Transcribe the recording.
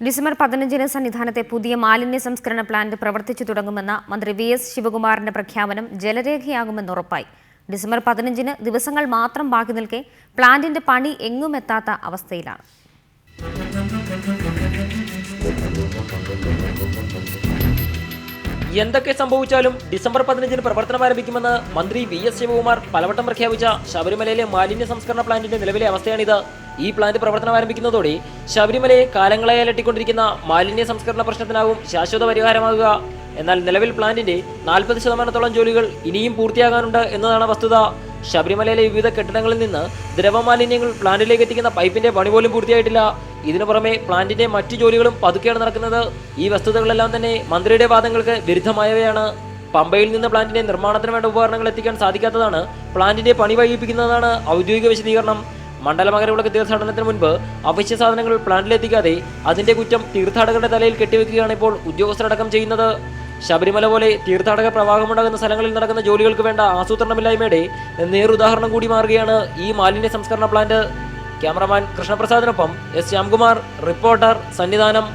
December പതിനഞ്ചിന് സന്നിധാനത്തെ പുതിയ മാലിന്യ സംസ്കരണ പ്ലാന്റ് പ്രവർത്തിച്ചു തുടങ്ങുമെന്ന മന്ത്രി വി എസ് ശിവകുമാറിന്റെ പ്രഖ്യാപനം ജലരേഖയാകുമെന്ന് ഉറപ്പായി. ഡിസംബർ പതിനഞ്ചിന് ദിവസങ്ങൾ മാത്രം ബാക്കി നിൽക്കെ പ്ലാന്റിന്റെ പണി എങ്ങും എത്താത്ത അവസ്ഥയിലാണ്. എന്തൊക്കെ സംഭവിച്ചാലും ഡിസംബർ പതിനഞ്ചിന് പ്രവർത്തനം ആരംഭിക്കുമെന്ന് മന്ത്രി വി എസ് ശിവകുമാർ പലവട്ടം പ്രഖ്യാപിച്ച ശബരിമലയിലെ മാലിന്യ സംസ്കരണ പ്ലാന്റിന്റെ നിലവിലെ അവസ്ഥയാണിത്. ഈ പ്ലാന്റ് പ്രവർത്തനം ആരംഭിക്കുന്നതോടെ ശബരിമലയെ കാലങ്ങളായി അലട്ടിക്കൊണ്ടിരിക്കുന്ന മാലിന്യ സംസ്കരണ പ്രശ്നത്തിനാവും ശാശ്വത പരിഹാരമാകുക. എന്നാൽ നിലവിൽ പ്ലാന്റിന്റെ നാൽപ്പത് ശതമാനത്തോളം ജോലികൾ ഇനിയും പൂർത്തിയാകാനുണ്ട് എന്നതാണ് വസ്തുത. ശബരിമലയിലെ വിവിധ കെട്ടിടങ്ങളിൽ നിന്ന് ദ്രവമാലിന്യങ്ങൾ പ്ലാന്റിലേക്ക് എത്തിക്കുന്ന പൈപ്പിന്റെ പണി പോലും പൂർത്തിയായിട്ടില്ല. ഇതിനു പുറമെ പ്ലാന്റിന്റെ മറ്റു ജോലികളും പതുക്കെയാണ് നടക്കുന്നത്. ഈ വസ്തുതകളെല്ലാം തന്നെ മന്ത്രിയുടെ വാദങ്ങൾക്ക് വിരുദ്ധമായവയാണ്. പമ്പയിൽ നിന്ന് പ്ലാന്റിന്റെ നിർമ്മാണത്തിന് വേണ്ട ഉപകരണങ്ങൾ എത്തിക്കാൻ സാധിക്കാത്തതാണ് പ്ലാന്റിന്റെ പണി വൈകിപ്പിക്കുന്നതാണ് ഔദ്യോഗിക വിശദീകരണം. മണ്ഡലമകരവിളക്ക് തീർത്ഥാടനത്തിന് മുൻപ് അവശ്യ സാധനങ്ങൾ പ്ലാന്റിലെത്തിക്കാതെ അതിന്റെ കുറ്റം തീർത്ഥാടകരുടെ തലയിൽ കെട്ടിവെക്കുകയാണ് ഇപ്പോൾ ഉദ്യോഗസ്ഥരടക്കം ചെയ്യുന്നത്. ശബരിമല പോലെ തീർത്ഥാടക പ്രവാഹമുണ്ടാകുന്ന സ്ഥലങ്ങളിൽ നടക്കുന്ന ജോലികൾക്ക് വേണ്ട ആസൂത്രണമില്ലായ്മയുടെ നേരുദാഹരണം കൂടി മാറുകയാണ് ഈ മാലിന്യ സംസ്കരണ പ്ലാന്റ്. ക്യാമറമാൻ കൃഷ്ണപ്രസാദിനൊപ്പം എസ് ശ്യാംകുമാർ റിപ്പോർട്ടർ സന്നിധാനം.